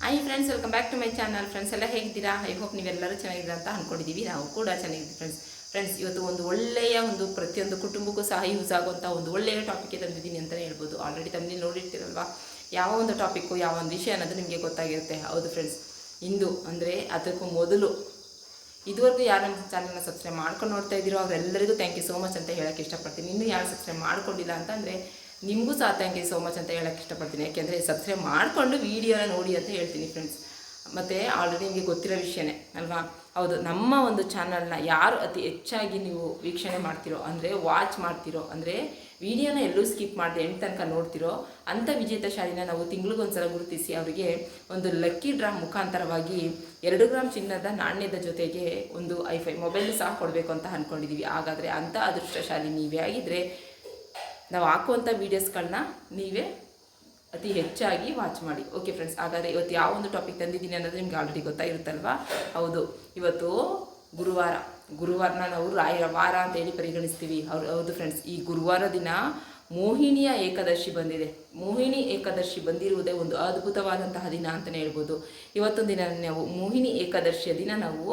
Hi friends welcome back to my channel friends ಎಲ್ಲ ಹೇಗಿದ್ದೀರಾ? I hope ನೀವೆಲ್ಲರೂ ಚೆನ್ನಾಗಿದ್ದೀರಾ ಅಂತ ಅಂದ್ಕೊಂಡಿದ್ದೀವಿ ನಾವು ಕೂಡ ಚೆನ್ನಾಗಿದ್ದೀವಿ ಫ್ರೆಂಡ್ಸ್ ಫ್ರೆಂಡ್ಸ್ ಇವತ್ತು ಒಂದು ಒಳ್ಳೆಯ ಒಂದು ಪ್ರತಿಯೊಂದು ಕುಟುಂಬಕ್ಕೂ ಸಹ ಯೂಸ್ ಆಗುವಂಥ ಒಂದು ಒಳ್ಳೆಯ ಟಾಪಿಕ್ಗೆ ತಂದಿದ್ದೀನಿ ಅಂತಲೇ ಹೇಳ್ಬೋದು. ಆಲ್ರೆಡಿ ತಂದು ನೋಡಿರ್ತೀರಲ್ವಾ? ಯಾವ ಒಂದು ಟಾಪಿಕ್ಕು ಯಾವ ಒಂದು ವಿಷಯ ಅನ್ನೋದು ನಿಮಗೆ ಗೊತ್ತಾಗಿರುತ್ತೆ. ಹೌದು ಫ್ರೆಂಡ್ಸ್ ಇಂದು ಅಂದರೆ ಅದಕ್ಕೂ ಮೊದಲು ಇದುವರೆಗೂ ಯಾರು ನಮ್ಮ ಚಾನಲ್ನ ಸಬ್ಸ್ಕ್ರೈಬ್ ಮಾಡ್ಕೊಂಡು ನೋಡ್ತಾ ಇದ್ದೀರೋ, ಅವರೆಲ್ಲರಿಗೂ ಥ್ಯಾಂಕ್ ಯು ಸೋ ಮಚ್ ಅಂತ ಹೇಳೋಕ್ಕೆ ಇಷ್ಟಪಡ್ತೀನಿ. ಇನ್ನೂ ಯಾರು ಸಬ್ಸ್ಕ್ರೈಬ್ ಮಾಡ್ಕೊಂಡಿಲ್ಲ ಅಂತಂದರೆ ನಿಮಗೂ ಸಹ ಥ್ಯಾಂಕ್ ಯು ಸೋ ಮಚ್ ಅಂತ ಹೇಳಕ್ಕೆ ಇಷ್ಟಪಡ್ತೀನಿ. ಯಾಕೆಂದರೆ ಸಬ್ಸ್ಕ್ರೈಬ್ ಮಾಡಿಕೊಂಡು ವೀಡಿಯೋನ ನೋಡಿ ಅಂತ ಹೇಳ್ತೀನಿ ಫ್ರೆಂಡ್ಸ್ ಮತ್ತು ಆಲ್ರೆಡಿ ನಿಮಗೆ ಗೊತ್ತಿರೋ ವಿಷಯನೇ, ಅಲ್ವಾ? ಹೌದು, ನಮ್ಮ ಒಂದು ಚಾನಲ್ನ ಯಾರು ಅತಿ ಹೆಚ್ಚಾಗಿ ನೀವು ವೀಕ್ಷಣೆ ಮಾಡ್ತಿರೋ, ಅಂದರೆ ವಾಚ್ ಮಾಡ್ತಿರೋ, ಅಂದರೆ ವಿಡಿಯೋನ ಎಲ್ಲೂ ಸ್ಕಿಪ್ ಮಾಡಿದೆ ಎಂಟು ತನಕ ನೋಡ್ತಿರೋ ಅಂಥ ವಿಜೇತ ಶಾಲಿನ ನಾವು ತಿಂಗಳಿಗೊಂದ್ಸಲ ಗುರುತಿಸಿ ಅವರಿಗೆ ಒಂದು ಲಕ್ಕಿ ಡ್ರಾ ಮುಖಾಂತರವಾಗಿ ಎರಡು ಗ್ರಾಮ್ ಚಿನ್ನದ ನಾಣ್ಯದ ಜೊತೆಗೆ ಒಂದು ಐಫೈ ಮೊಬೈಲ್ ಸಹ ಕೊಡಬೇಕು ಅಂತ ಅಂದ್ಕೊಂಡಿದ್ದೀವಿ ಹಾಗಾದರೆ ಅಂಥ ಅದೃಷ್ಟಶಾಲಿ ನೀವೇ ಆಗಿದ್ದರೆ ನಾವು ಹಾಕುವಂಥ ವೀಡಿಯೋಸ್ಗಳನ್ನ ನೀವೇ ಅತಿ ಹೆಚ್ಚಾಗಿ ವಾಚ್ ಮಾಡಿ. ಓಕೆ ಫ್ರೆಂಡ್ಸ್ ಹಾಗಾದರೆ ಇವತ್ತು ಯಾವ ಒಂದು ಟಾಪಿಕ್ ತಂದಿದ್ದೀನಿ ಅನ್ನೋದು ನಿಮ್ಗೆ ಆಲ್ರೆಡಿ ಗೊತ್ತಾಗಿರುತ್ತಲ್ವಾ? ಹೌದು, ಇವತ್ತು ಗುರುವಾರ. ಗುರುವಾರನ ನಾವು ರಾಯರ ವಾರ ಅಂತ ಹೇಳಿ ಪರಿಗಣಿಸ್ತೀವಿ. ಅವ್ರು ಹೌದು ಫ್ರೆಂಡ್ಸ್ ಈ ಗುರುವಾರ ದಿನ ಮೋಹಿನಿಯ ಏಕಾದಶಿ ಬಂದಿದೆ. ಮೋಹಿನಿ ಏಕಾದಶಿ ಬಂದಿರುವುದೇ ಒಂದು ಅದ್ಭುತವಾದಂತಹ ದಿನ ಅಂತಲೇ ಹೇಳ್ಬೋದು. ಇವತ್ತೊಂದು ದಿನ ನಾವು ಮೋಹಿನಿ ಏಕಾದಶಿಯ ದಿನ ನಾವು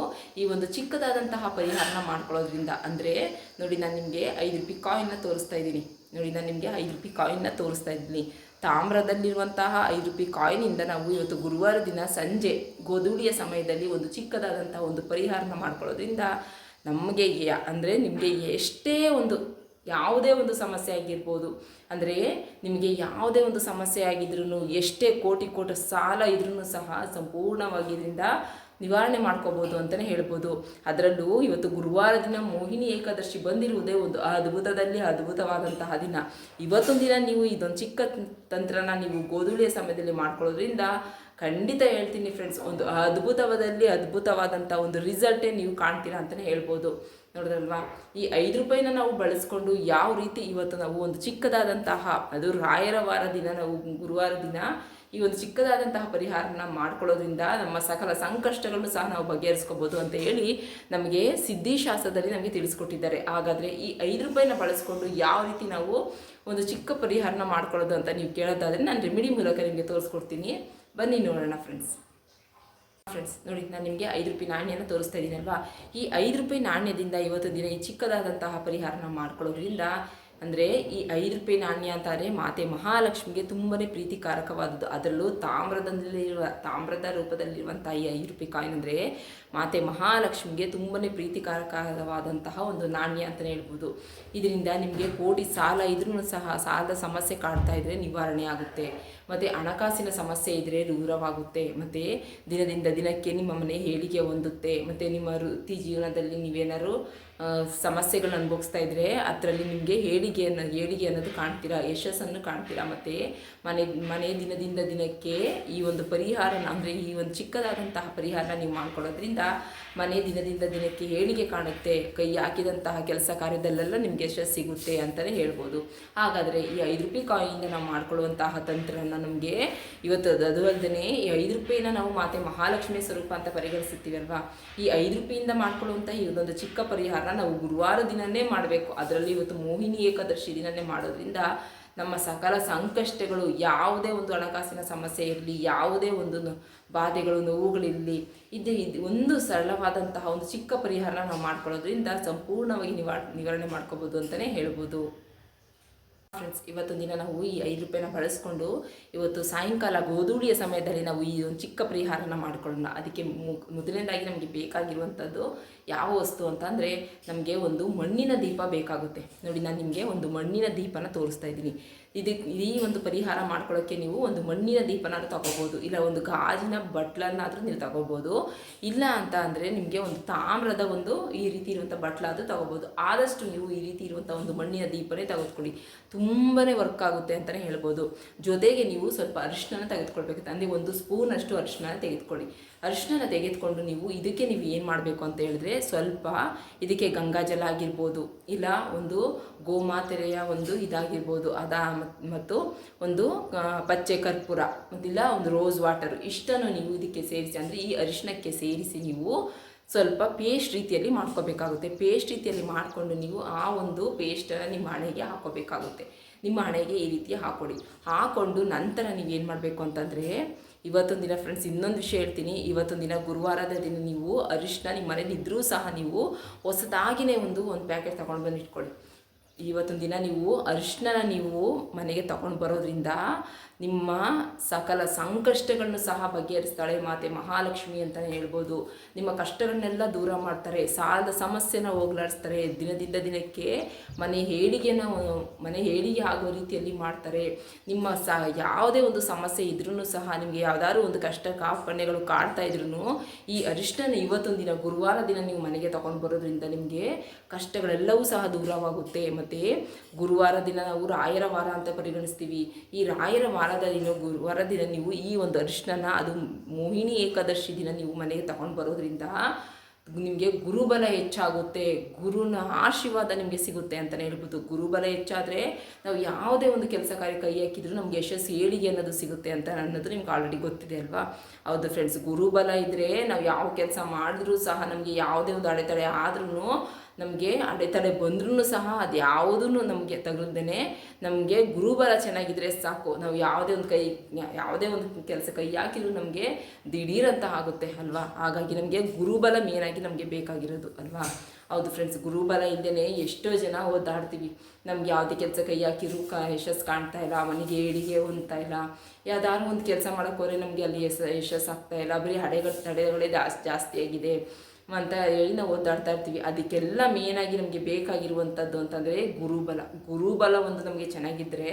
ಈ ಒಂದು ಚಿಕ್ಕದಾದಂತಹ ಪರಿಹಾರನ ಮಾಡ್ಕೊಳ್ಳೋದ್ರಿಂದ. ಅಂದರೆ ನೋಡಿ, ನಾನು ನಿಮಗೆ ಐದು ರೂಪಾಯಿ ಕಾಯಿನ್ನ ತೋರಿಸ್ತಾ ಇದ್ದೀನಿ. ನೋಡಿ, ನಾನು ನಿಮಗೆ ಐದು ರೂಪಾಯಿ ಕಾಯಿನ್ನ ತೋರಿಸ್ತಾ ಇದ್ದೀನಿ. ತಾಮ್ರದಲ್ಲಿರುವಂತಹ ಐದು ರೂಪಾಯಿ ಕಾಯಿನಿಂದ ನಾವು ಇವತ್ತು ಗುರುವಾರ ದಿನ ಸಂಜೆ ಗೋಧೂಳಿಯ ಸಮಯದಲ್ಲಿ ಒಂದು ಚಿಕ್ಕದಾದಂತಹ ಒಂದು ಪರಿಹಾರನ ಮಾಡ್ಕೊಳ್ಳೋದ್ರಿಂದ ನಮಗೆ ಅಂದರೆ ನಿಮಗೆ ಎಷ್ಟೇ ಒಂದು ಯಾವುದೇ ಒಂದು ಸಮಸ್ಯೆ ಆಗಿರ್ಬೋದು. ಅಂದರೆ ನಿಮಗೆ ಯಾವುದೇ ಒಂದು ಸಮಸ್ಯೆ ಆಗಿದ್ರೂ ಎಷ್ಟೇ ಕೋಟಿ ಕೋಟಿ ಸಾಲ ಇದ್ರೂ ಸಹ ಸಂಪೂರ್ಣವಾಗಿ ಇದರಿಂದ ನಿವಾರಣೆ ಮಾಡ್ಕೋಬೋದು ಅಂತಲೇ ಹೇಳ್ಬೋದು. ಅದರಲ್ಲೂ ಇವತ್ತು ಗುರುವಾರ ದಿನ ಮೋಹಿನಿ ಏಕಾದಶಿ ಬಂದಿರುವುದೇ ಒಂದು ಅದ್ಭುತದಲ್ಲಿ ಅದ್ಭುತವಾದಂತಹ ದಿನ. ಇವತ್ತೊಂದು ದಿನ ನೀವು ಇದೊಂದು ಚಿಕ್ಕ ತಂತ್ರನ ನೀವು ಗೋಧೂಳಿಯ ಸಮಯದಲ್ಲಿ ಮಾಡ್ಕೊಳ್ಳೋದ್ರಿಂದ ಖಂಡಿತ ಹೇಳ್ತೀನಿ ಫ್ರೆಂಡ್ಸ್ ಒಂದು ಅದ್ಭುತವಾದಲ್ಲಿ ಅದ್ಭುತವಾದಂಥ ಒಂದು ರಿಸಲ್ಟೇ ನೀವು ಕಾಣ್ತೀರಾ ಅಂತಲೇ ಹೇಳ್ಬೋದು. ನೋಡಿದ್ರಲ್ವಾ? ಈ ಐದು ರೂಪಾಯಿನ ನಾವು ಬಳಸ್ಕೊಂಡು ಯಾವ ರೀತಿ ಇವತ್ತು ನಾವು ಒಂದು ಚಿಕ್ಕದಾದಂತಹ, ಅದು ರಾಯರ ವಾರ ದಿನ ನಾವು ಗುರುವಾರ ದಿನ ಈ ಒಂದು ಚಿಕ್ಕದಾದಂತಹ ಪರಿಹಾರನ ಮಾಡ್ಕೊಳ್ಳೋದ್ರಿಂದ ನಮ್ಮ ಸಕಲ ಸಂಕಷ್ಟಗಳನ್ನು ಸಹ ನಾವು ಬಗೆಹರಿಸ್ಕೋಬೋದು ಅಂತ ಹೇಳಿ ನಮಗೆ ಸಿದ್ಧಿಶಾಸ್ತ್ರದಲ್ಲಿ ನಮಗೆ ತಿಳಿಸ್ಕೊಟ್ಟಿದ್ದಾರೆ. ಹಾಗಾದರೆ ಈ ಐದು ರೂಪಾಯಿನ ಬಳಸ್ಕೊಂಡು ಯಾವ ರೀತಿ ನಾವು ಒಂದು ಚಿಕ್ಕ ಪರಿಹಾರನ ಮಾಡ್ಕೊಳ್ಳೋದು ಅಂತ ನೀವು ಕೇಳೋದಾದರೆ ನಾನು ರೆಮಿಡಿ ಮೂಲಕ ನಿಮಗೆ ತೋರಿಸ್ಕೊಡ್ತೀನಿ. ಬನ್ನಿ ನೋಡೋಣ ಫ್ರೆಂಡ್ಸ್ ಫ್ರೆಂಡ್ಸ್ ನೋಡಿ, ನಾನು ನಿಮಗೆ ಐದು ರೂಪಾಯಿ ನಾಣ್ಯನ ತೋರಿಸ್ತಾ ಇದ್ದೀನಲ್ವಾ ಈ ಐದು ರೂಪಾಯಿ ನಾಣ್ಯದಿಂದ ಇವತ್ತು ದಿನ ಈ ಚಿಕ್ಕದಾದಂತಹ ಪರಿಹಾರನ ಮಾಡ್ಕೊಳ್ಳೋದ್ರಿಂದ ಅಂದರೆ ಈ ಐದು ರೂಪಾಯಿ ನಾಣ್ಯ ಅಂತಾರೆ ಮಾತೆ ಮಹಾಲಕ್ಷ್ಮಿಗೆ ತುಂಬಾ ಪ್ರೀತಿಕಾರಕವಾದದ್ದು. ಅದರಲ್ಲೂ ತಾಮ್ರದಲ್ಲಿರುವ ತಾಮ್ರದ ರೂಪದಲ್ಲಿರುವಂಥ ಈ ಐದು ರೂಪಾಯಿ ಕಾಯಿನ್ ಅಂದರೆ ಮಾತೆ ಮಹಾಲಕ್ಷ್ಮಿಗೆ ತುಂಬನೇ ಪ್ರೀತಿಕಾರಕವಾದಂತಹ ಒಂದು ನಾಣ್ಯ ಅಂತಲೇ ಹೇಳ್ಬೋದು. ಇದರಿಂದ ನಿಮಗೆ ಕೋಟಿ ಸಾಲ ಇದ್ರೂ ಸಹ ಸಾಲದ ಸಮಸ್ಯೆ ಕಾಡ್ತಾ ಇದ್ದರೆ ನಿವಾರಣೆ ಆಗುತ್ತೆ. ಮತ್ತು ಹಣಕಾಸಿನ ಸಮಸ್ಯೆ ಇದ್ದರೆ ದೂರವಾಗುತ್ತೆ. ಮತ್ತು ದಿನದಿಂದ ದಿನಕ್ಕೆ ನಿಮ್ಮ ಮನೆ ಹೇಳಿಕೆ ಹೊಂದುತ್ತೆ. ಮತ್ತು ನಿಮ್ಮ ವೃತ್ತಿ ಜೀವನದಲ್ಲಿ ನೀವೇನಾದ್ರು ಸಮಸ್ಯೆಗಳನ್ನ ಅನುಭವಿಸ್ತಾ ಇದ್ದರೆ ಅದರಲ್ಲಿ ನಿಮಗೆ ಹೇಳಿಗೆ ಅನ್ನೋ ಹೇಳಿಗೆ ಅನ್ನೋದು ಕಾಣ್ತೀರಾ? ಯಶಸ್ಸನ್ನು ಕಾಣ್ತೀರಾ? ಮತ್ತು ಮನೆ ಮನೆ ದಿನದಿಂದ ದಿನಕ್ಕೆ ಈ ಒಂದು ಪರಿಹಾರನ, ಅಂದರೆ ಈ ಒಂದು ಚಿಕ್ಕದಾದಂತಹ ಪರಿಹಾರನ ನೀವು ಮಾಡ್ಕೊಳ್ಳೋದ್ರಿಂದ ಮನೆ ದಿನದಿಂದ ದಿನಕ್ಕೆ ಏಳಿಗೆ ಕಾಣುತ್ತೆ, ಕೈ ಹಾಕಿದಂತಹ ಕೆಲಸ ಕಾರ್ಯದಲ್ಲೆಲ್ಲ ನಿಮಗೆ ಯಶಸ್ಸು ಸಿಗುತ್ತೆ ಅಂತಲೇ ಹೇಳ್ಬೋದು. ಹಾಗಾದರೆ ಈ ಐದು ರೂಪಾಯಿ ಕಾಯಿಯಿಂದ ನಾವು ಮಾಡ್ಕೊಳ್ಳುವಂತಹ ತಂತ್ರನ ನಮಗೆ ಇವತ್ತು ಅದು ಅಲ್ಲದೆ ಈ ಐದು ರೂಪಾಯಿನ ನಾವು ಮಾತೆ ಮಹಾಲಕ್ಷ್ಮಿ ಸ್ವರೂಪ ಅಂತ ಪರಿಗಣಿಸುತ್ತೀವಲ್ವಾ? ಈ ಐದು ರೂಪಾಯಿಯಿಂದ ಮಾಡ್ಕೊಳ್ಳುವಂಥ ಈ ಒಂದೊಂದು ಚಿಕ್ಕ ಪರಿಹಾರನ ನಾವು ಗುರುವಾರ ದಿನನೇ ಮಾಡಬೇಕು. ಅದರಲ್ಲಿ ಇವತ್ತು ಮೋಹಿನಿ ಏಕಾದಶಿ ದಿನನೇ ಮಾಡೋದ್ರಿಂದ ನಮ್ಮ ಸಕಲ ಸಂಕಷ್ಟಗಳು, ಯಾವುದೇ ಒಂದು ಹಣಕಾಸಿನ ಸಮಸ್ಯೆ ಇರಲಿ, ಯಾವುದೇ ಒಂದು ಬಾಧೆಗಳು, ನೋವುಗಳಿರಲಿ, ಇದು ಇದು ಒಂದು ಸರಳವಾದಂತಹ ಒಂದು ಚಿಕ್ಕ ಪರಿಹಾರನ ನಾವು ಮಾಡ್ಕೊಳ್ಳೋದ್ರಿಂದ ಸಂಪೂರ್ಣವಾಗಿ ನಿವಾ, ನಿವಾರಣೆ ಮಾಡ್ಕೋಬೋದು ಅಂತಲೇ ಹೇಳ್ಬೋದು. ಫ್ರೆಂಡ್ಸ್ ಇವತ್ತೊಂದು ದಿನ ನಾವು ಈ ಐದು ರೂಪಾಯಿನ ಬಳಸ್ಕೊಂಡು ಇವತ್ತು ಸಾಯಂಕಾಲ ಗೋಧೂಳಿಯ ಸಮಯದಲ್ಲಿ ನಾವು ಈ ಒಂದು ಚಿಕ್ಕ ಪರಿಹಾರನ ಮಾಡ್ಕೊಳ್ಳೋಣ. ಅದಕ್ಕೆ ಮೊದಲನೇದಾಗಿ ನಮಗೆ ಬೇಕಾಗಿರುವಂಥದ್ದು ಯಾವ ವಸ್ತು ಅಂತ ಅಂದರೆ ನಮಗೆ ಒಂದು ಮಣ್ಣಿನ ದೀಪ ಬೇಕಾಗುತ್ತೆ. ನೋಡಿ, ನಾನು ನಿಮಗೆ ಒಂದು ಮಣ್ಣಿನ ದೀಪನ ತೋರಿಸ್ತಾ ಇದ್ದೀನಿ. ಇದಕ್ಕೆ ಈ ಒಂದು ಪರಿಹಾರ ಮಾಡ್ಕೊಳ್ಳೋಕ್ಕೆ ನೀವು ಒಂದು ಮಣ್ಣಿನ ದೀಪನಾದ್ರೂ ತಗೋಬೋದು, ಇಲ್ಲ ಒಂದು ಗಾಜಿನ ಬಟ್ಲನ್ನಾದರೂ ನೀವು ತಗೋಬೋದು. ಇಲ್ಲ ಅಂತ ಅಂದರೆ ನಿಮಗೆ ಒಂದು ತಾಮ್ರದ ಒಂದು ಈ ರೀತಿ ಇರುವಂಥ ಬಟ್ಲಾದರೂ ತಗೋಬೋದು. ಆದಷ್ಟು ನೀವು ಈ ರೀತಿ ಇರುವಂಥ ಒಂದು ಮಣ್ಣಿನ ದೀಪನೇ ತೆಗೆದುಕೊಳ್ಳಿ. ತುಂಬಾ ವರ್ಕ್ ಆಗುತ್ತೆ ಅಂತಲೇ ಹೇಳ್ಬೋದು. ಜೊತೆಗೆ ನೀವು ಸ್ವಲ್ಪ ಅರಿಶಿನ ತೆಗೆದುಕೊಳ್ಬೇಕು. ಅಂದರೆ ಒಂದು ಸ್ಪೂನಷ್ಟು ಅರಿಶಿನ ತೆಗೆದುಕೊಳ್ಳಿ. ಅರಿಶಿನ ತೆಗೆದುಕೊಂಡು ನೀವು ಇದಕ್ಕೆ ನೀವು ಏನು ಮಾಡಬೇಕು ಅಂತ ಹೇಳಿದ್ರೆ ಸ್ವಲ್ಪ ಇದಕ್ಕೆ ಗಂಗಾಜಲ ಆಗಿರ್ಬೋದು, ಇಲ್ಲ ಒಂದು ಗೋಮಾತೆರೆಯ ಒಂದು ಇದಾಗಿರ್ಬೋದು, ಅದ ಮತ್- ಮತ್ತು ಒಂದು ಪಚ್ಚೆ ಕರ್ಪೂರ, ಮತ್ತಿಲ್ಲ ಒಂದು ರೋಸ್ ವಾಟರ್ ಇಷ್ಟನ್ನು ನೀವು ಇದಕ್ಕೆ ಸೇರಿಸಿ, ಅಂದರೆ ಈ ಅರಿಶಿಣಕ್ಕೆ ಸೇರಿಸಿ ನೀವು ಸ್ವಲ್ಪ ಪೇಸ್ಟ್ ರೀತಿಯಲ್ಲಿ ಮಾಡ್ಕೋಬೇಕಾಗುತ್ತೆ. ಪೇಸ್ಟ್ ರೀತಿಯಲ್ಲಿ ಮಾಡಿಕೊಂಡು ನೀವು ಆ ಒಂದು ಪೇಸ್ಟನ್ನು ನಿಮ್ಮ ಹಣೆಗೆ ಹಾಕೋಬೇಕಾಗುತ್ತೆ. ನಿಮ್ಮ ಹಣೆಗೆ ಈ ರೀತಿ ಹಾಕೊಳ್ಳಿ ಹಾಕ್ಕೊಂಡು ನಂತರ ನೀವೇನು ಮಾಡಬೇಕು ಅಂತಂದರೆ ಇವತ್ತೊಂದು ದಿನ ಫ್ರೆಂಡ್ಸ್ ಇನ್ನೊಂದು ವಿಷಯ ಹೇಳ್ತೀನಿ. ಇವತ್ತೊಂದು ದಿನ ಗುರುವಾರದ ದಿನ ನೀವು ಅರಿಶಿನ ನಿಮ್ಮ ಮನೇಲಿ ಇದ್ದರೂ ಸಹ ನೀವು ಹೊಸದಾಗಿನೇ ಒಂದು ಒಂದು ಪ್ಯಾಕೆಟ್ ತೊಗೊಂಡು ಬಂದು ಇಟ್ಕೊಳ್ಳಿ. ಇವತ್ತೊಂದು ದಿನ ನೀವು ಅರಿಶಿನ ನೀವು ಮನೆಗೆ ತೊಗೊಂಡು ಬರೋದ್ರಿಂದ ನಿಮ್ಮ ಸಕಲ ಸಂಕಷ್ಟಗಳನ್ನು ಸಹ ಬಗೆಹರಿಸ್ತಾಳೆ ಮಾತೆ ಮಹಾಲಕ್ಷ್ಮಿ ಅಂತಲೇ ಹೇಳ್ಬೋದು. ನಿಮ್ಮ ಕಷ್ಟಗಳನ್ನೆಲ್ಲ ದೂರ ಮಾಡ್ತಾರೆ, ಸಾಲದ ಸಮಸ್ಯೆನ ಹೋಗ್ಲಾಡಿಸ್ತಾರೆ, ದಿನದಿಂದ ದಿನಕ್ಕೆ ಮನೆ ಹೇಳಿಗೆನ, ಮನೆ ಹೇಳಿಗೆ ಆಗೋ ರೀತಿಯಲ್ಲಿ ಮಾಡ್ತಾರೆ. ನಿಮ್ಮ ಸ, ಯಾವುದೇ ಒಂದು ಸಮಸ್ಯೆ ಇದ್ರೂ ಸಹ ನಿಮಗೆ ಯಾವುದಾದ್ರು ಒಂದು ಕಷ್ಟ ಕಾಫಣೆಗಳು ಕಾಡ್ತಾ ಇದ್ರೂ ಈ ಅರಿಷ್ಟನ ಇವತ್ತೊಂದು ದಿನ, ಗುರುವಾರ ದಿನ ನೀವು ಮನೆಗೆ ತಗೊಂಡು ಬರೋದ್ರಿಂದ ನಿಮಗೆ ಕಷ್ಟಗಳೆಲ್ಲವೂ ಸಹ ದೂರವಾಗುತ್ತೆ. ಮತ್ತು ಗುರುವಾರ ದಿನ ನಾವು ರಾಯರ ವಾರ ಅಂತ ಪರಿಗಣಿಸ್ತೀವಿ. ಈ ರಾಯರ ದಿನ ಗುರುವಾರ ದಿನ ನೀವು ಈ ಒಂದು ಅರಿಶಿನ ಅದು ಮೋಹಿನಿ ಏಕಾದಶಿ ದಿನ ನೀವು ಮನೆಗೆ ತಗೊಂಡು ಬರೋದ್ರಿಂದ ನಿಮಗೆ ಗುರುಬಲ ಹೆಚ್ಚಾಗುತ್ತೆ. ಗುರುನ ಆಶೀರ್ವಾದ ನಿಮಗೆ ಸಿಗುತ್ತೆ ಅಂತಲೇ ಹೇಳ್ಬೋದು. ಗುರುಬಲ ಹೆಚ್ಚಾದರೆ ನಾವು ಯಾವುದೇ ಒಂದು ಕೆಲಸ ಕಾರ್ಯ ಕೈ ಹಾಕಿದ್ರು ನಮಗೆ ಯಶಸ್ಸು ಏಳಿಗೆ ಅನ್ನೋದು ಸಿಗುತ್ತೆ ಅಂತ ಅನ್ನೋದು ನಿಮ್ಗೆ ಆಲ್ರೆಡಿ ಗೊತ್ತಿದೆ ಅಲ್ವಾ? ಹೌದು ಫ್ರೆಂಡ್ಸ್ ಗುರುಬಲ ಇದ್ದರೆ ನಾವು ಯಾವ ಕೆಲಸ ಮಾಡಿದ್ರೂ ಸಹ ನಮಗೆ ಯಾವುದೇ ಒಂದು ಅಡೆತಡೆ ಆದ್ರೂ ನಮಗೆ ಅಡೆತಡೆ ಬಂದ್ರೂ ಸಹ ಅದು ಯಾವುದೂ ನಮಗೆ ತಗಲ್ದೇ ನಮಗೆ ಗುರುಬಲ ಚೆನ್ನಾಗಿದ್ದರೆ ಸಾಕು. ನಾವು ಯಾವುದೇ ಒಂದು ಕೈ, ಯಾವುದೇ ಒಂದು ಕೆಲಸ ಕೈ ಹಾಕಿದ್ರು ನಮಗೆ ದಿಢೀರಂತ ಆಗುತ್ತೆ ಅಲ್ವಾ? ಹಾಗಾಗಿ ನಮಗೆ ಗುರುಬಲ ಮೇನಾಗಿ ನಮಗೆ ಬೇಕಾಗಿರೋದು ಅಲ್ವಾ? ಹೌದು ಫ್ರೆಂಡ್ಸ್ ಗುರುಬಲ ಇಲ್ಲದೇ ಎಷ್ಟೋ ಜನ ಓದಾಡ್ತೀವಿ ನಮ್ಗೆ ಯಾವುದೇ ಕೆಲಸ ಕೈ ಹಾಕಿದ್ರು ಕ ಯಶಸ್ಸು ಕಾಣ್ತಾ ಇಲ್ಲ, ಮನೆಗೆ ಏಳಿಗೆ ಹೊಂತಾ ಇಲ್ಲ. ಯಾವ್ದಾದ್ರು ಒಂದು ಕೆಲಸ ಮಾಡೋಕ್ಕೋದ್ರೆ ನಮಗೆ ಅಲ್ಲಿ ಯಶಸ್ ಯಶಸ್ಸು ಆಗ್ತಾ ಇಲ್ಲ. ಬರೀ ಹಡೆಗಳು ತಡೆಗಳೇ ಜಾಸ್ತಿ ಜಾಸ್ತಿ ಆಗಿದೆ. ಅಂತ ಹೇಳಿ ನಾವು ಓದಾಡ್ತಾ ಇರ್ತೀವಿ. ಅದಕ್ಕೆಲ್ಲ ಮೇನಾಗಿ ನಮಗೆ ಬೇಕಾಗಿರುವಂಥದ್ದು ಅಂತಂದರೆ ಗುರುಬಲ. ಗುರುಬಲ ಒಂದು ನಮಗೆ ಚೆನ್ನಾಗಿದ್ದರೆ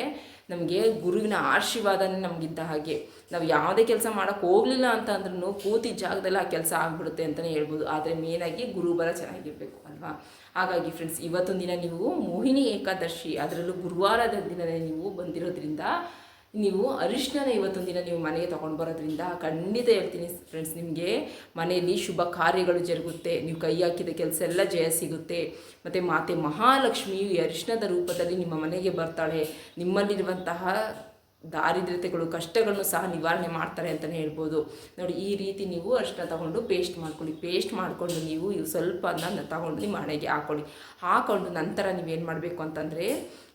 ನಮಗೆ ಗುರುವಿನ ಆಶೀರ್ವಾದನೇ ನಮಗಿದ್ದ ಹಾಗೆ. ನಾವು ಯಾವುದೇ ಕೆಲಸ ಮಾಡೋಕ್ಕೆ ಹೋಗಲಿಲ್ಲ ಅಂತ ಅಂದ್ರೂ ಕೂತಿ ಜಾಗದಲ್ಲಿ ಆ ಕೆಲಸ ಆಗಿಬಿಡುತ್ತೆ ಅಂತಲೇ ಹೇಳ್ಬೋದು. ಆದರೆ ಮೇನಾಗಿ ಗುರುಬಲ ಚೆನ್ನಾಗಿರಬೇಕು ಅಲ್ವಾ? ಹಾಗಾಗಿ ಫ್ರೆಂಡ್ಸ್ ಇವತ್ತೊಂದು ದಿನ ನೀವು ಮೋಹಿನಿ ಏಕಾದಶಿ, ಅದರಲ್ಲೂ ಗುರುವಾರದ ದಿನವೇ ನೀವು ಬಂದಿರೋದ್ರಿಂದ ನೀವು ಅರಿಶಿನ ಇವತ್ತೊಂದು ದಿನ ನೀವು ಮನೆಗೆ ತೊಗೊಂಡು ಬರೋದ್ರಿಂದ ಖಂಡಿತ ಹೇಳ್ತೀನಿ ಫ್ರೆಂಡ್ಸ್ ನಿಮಗೆ ಮನೆಯಲ್ಲಿ ಶುಭ ಕಾರ್ಯಗಳು ಜರುಗುತ್ತೆ. ನೀವು ಕೈ ಹಾಕಿದ ಕೆಲಸ ಎಲ್ಲ ಜಯ ಸಿಗುತ್ತೆ. ಮತ್ತು ಮಾತೆ ಮಹಾಲಕ್ಷ್ಮಿಯು ಈ ಅರಿಶಿಣದ ರೂಪದಲ್ಲಿ ನಿಮ್ಮ ಮನೆಗೆ ಬರ್ತಾಳೆ. ನಿಮ್ಮಲ್ಲಿರುವಂತಹ ದಾರಿದ್ರ್ಯತೆಗಳು, ಕಷ್ಟಗಳನ್ನು ಸಹ ನಿವಾರಣೆ ಮಾಡ್ತಾರೆ ಅಂತಲೇ ಹೇಳ್ಬೋದು. ನೋಡಿ, ಈ ರೀತಿ ನೀವು ಅಷ್ಟನ್ನ ತಗೊಂಡು ಪೇಸ್ಟ್ ಮಾಡ್ಕೊಳ್ಳಿ. ಪೇಸ್ಟ್ ಮಾಡಿಕೊಂಡು ನೀವು ಸ್ವಲ್ಪ ಅದನ್ನ ತಗೊಂಡು ನಿಮ್ಮ ಹಣೆಗೆ ಹಾಕ್ಕೊಳ್ಳಿ ಹಾಕ್ಕೊಂಡು ನಂತರ ನೀವೇನು ಮಾಡಬೇಕು ಅಂತಂದರೆ,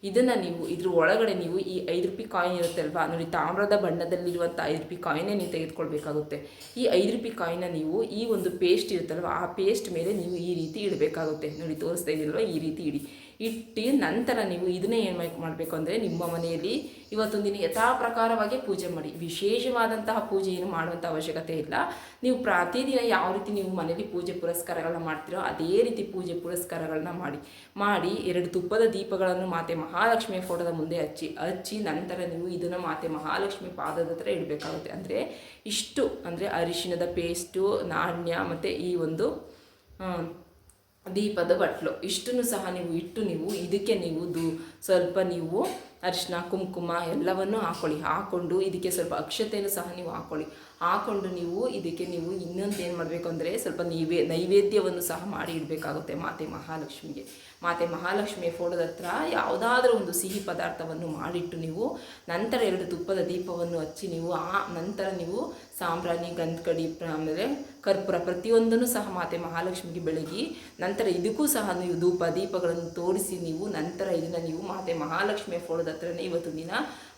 ಇದನ್ನು ನೀವು ಇದ್ರ ಒಳಗಡೆ ನೀವು ಈ ಐದು ರೂಪಾಯಿ ಕಾಯಿನ್ ಇರುತ್ತೆ ಅಲ್ವಾ? ನೋಡಿ, ತಾಮ್ರದ ಬಣ್ಣದಲ್ಲಿರುವಂಥ ಐದು ರೂಪಾಯಿ ಕಾಯಿನೇ ನೀವು ತೆಗೆದುಕೊಳ್ಬೇಕಾಗುತ್ತೆ. ಈ ಐದು ರೂಪಾಯಿ ಕಾಯಿನ ನೀವು ಈ ಒಂದು ಪೇಸ್ಟ್ ಇರುತ್ತಲ್ವ? ಆ ಪೇಸ್ಟ್ ಮೇಲೆ ನೀವು ಈ ರೀತಿ ಇಡಬೇಕಾಗುತ್ತೆ. ನೋಡಿ, ತೋರಿಸ್ತಾ ಈ ರೀತಿ ಇಡಿ. ಇಟ್ಟು ನಂತರ ನೀವು ಇದನ್ನೇ ಏನು ಮಾಡಬೇಕು ಅಂದರೆ ನಿಮ್ಮ ಮನೆಯಲ್ಲಿ ಇವತ್ತೊಂದು ದಿನ ಯಥಾ ಪ್ರಕಾರವಾಗಿ ಪೂಜೆ ಮಾಡಿ. ವಿಶೇಷವಾದಂತಹ ಪೂಜೆ ಏನು ಮಾಡುವಂಥ ಅವಶ್ಯಕತೆ ಇಲ್ಲ. ನೀವು ಪ್ರತಿದಿನ ಯಾವ ರೀತಿ ನೀವು ಮನೆಯಲ್ಲಿ ಪೂಜೆ ಪುರಸ್ಕಾರಗಳನ್ನ ಮಾಡ್ತೀರೋ ಅದೇ ರೀತಿ ಪೂಜೆ ಪುರಸ್ಕಾರಗಳನ್ನ ಮಾಡಿ. ಮಾಡಿ ಎರಡು ತುಪ್ಪದ ದೀಪಗಳನ್ನು ಮಾತೆ ಮಹಾಲಕ್ಷ್ಮಿಯ ಫೋಟೋದ ಮುಂದೆ ಹಚ್ಚಿ ಹಚ್ಚಿ ನಂತರ ನೀವು ಇದನ್ನು ಮಾತೆ ಮಹಾಲಕ್ಷ್ಮಿ ಪಾದದ ಹತ್ರ ಇಡಬೇಕಾಗುತ್ತೆ. ಅಂದರೆ ಇಷ್ಟು, ಅಂದರೆ ಅರಿಶಿಣದ ಪೇಸ್ಟು ನಾಣ್ಯ ಮತ್ತು ಈ ಒಂದು ದೀಪದ ಬಟ್ಲು. ಇಷ್ಟನ್ನು ಸಹ ನೀವು ಇಟ್ಟು ನೀವು ಇದಕ್ಕೆ ನೀವು ದು ಸ್ವಲ್ಪ ನೀವು ಅರಿಶಿನ ಕುಂಕುಮ ಎಲ್ಲವನ್ನು ಹಾಕ್ಕೊಳ್ಳಿ ಹಾಕ್ಕೊಂಡು ಇದಕ್ಕೆ ಸ್ವಲ್ಪ ಅಕ್ಷತೆಯನ್ನು ಸಹ ನೀವು ಹಾಕ್ಕೊಳ್ಳಿ ಹಾಕ್ಕೊಂಡು ನೀವು ಇದಕ್ಕೆ ನೀವು ಇನ್ನೊಂದು ಏನು ಮಾಡಬೇಕು ಅಂದರೆ ಸ್ವಲ್ಪ ನೈವೇ ನೈವೇದ್ಯವನ್ನು ಸಹ ಮಾಡಿ ಇಡಬೇಕಾಗುತ್ತೆ ಮಾತೆ ಮಹಾಲಕ್ಷ್ಮಿಗೆ. ಮಾತೆ ಮಹಾಲಕ್ಷ್ಮಿಯ ಫೋಟೋದ ಹತ್ರ ಯಾವುದಾದ್ರೂ ಒಂದು ಸಿಹಿ ಪದಾರ್ಥವನ್ನು ಮಾಡಿಟ್ಟು ನೀವು ನಂತರ ಎರಡು ತುಪ್ಪದ ದೀಪವನ್ನು ಹಚ್ಚಿ ನೀವು ಆ ನಂತರ ನೀವು ಸಾಂಬ್ರಾಣಿ ಗಂಧಕಡಿ ಆಮೇಲೆ ಕರ್ಪೂರ ಪ್ರತಿಯೊಂದನ್ನು ಸಹ ಮಾತೆ ಮಹಾಲಕ್ಷ್ಮಿಗೆ ಬೆಳಗಿ ನಂತರ ಇದಕ್ಕೂ ಸಹ ನೀವು ಧೂಪ ದೀಪಗಳನ್ನು ತೋರಿಸಿ ನೀವು ನಂತರ ಇದನ್ನು ನೀವು ಮಾತೆ ಮಹಾಲಕ್ಷ್ಮಿಯ ಫೋಟೋದ ಹತ್ರನೇ ಇವತ್ತು ದಿನ